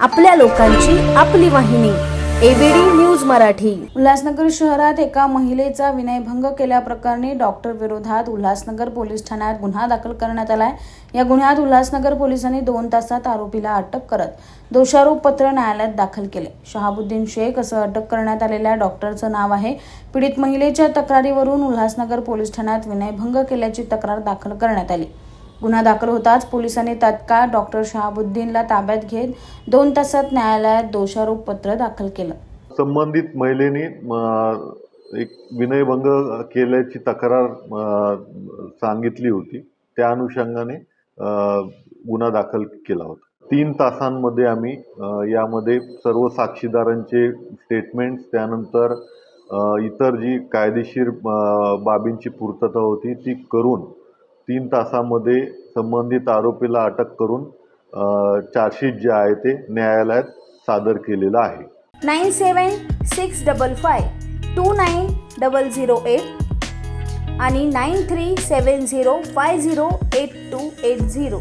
आपल्या लोकांची आपली वाहिनी एबीडी न्यूज मराठी. उल्हासनगर शहरात एका महिलेचा विनयभंग केल्याप्रकरणी डॉक्टर विरोधात उल्हासनगर पोलीस ठाण्यात गुन्हा दाखल करण्यात आलाय. या गुन्ह्यात उल्हासनगर पोलिसांनी दोन तासात आरोपीला अटक करत दोषारोप पत्र न्यायालयात दाखल केले. शहाबुद्दीन शेख असं अटक करण्यात आलेल्या डॉक्टरचं नाव आहे. पीडित महिलेच्या तक्रारीवरून उल्हासनगर पोलीस ठाण्यात विनयभंग केल्याची तक्रार दाखल करण्यात आली. गुन्हा दाखल होताच पोलिसांनी तात्काळ डॉक्टर शहाबुद्दीनला ताब्यात घेत दोन तासात न्यायालयात दोषारोप पत्र दाखल केलं. संबंधित महिलेने म, एक विनयभंग केल्याची तक्रार सांगितली होती. त्या अनुषंगाने गुन्हा दाखल केला होता. तीन तासांमध्ये आम्ही यामध्ये सर्व साक्षीदारांचे स्टेटमेंट्स त्यानंतर इतर जी कायदेशीर बाबींची पूर्तता होती ती करून तीन तासामध्ये संबंधित आरोपीला अटक करून चार्जशीट जे आहे ते न्यायालयात सादर केलेलं आहे. Nine seven six double five two nine double zero eight आणि nine three seven zero five zero eight two eight zero.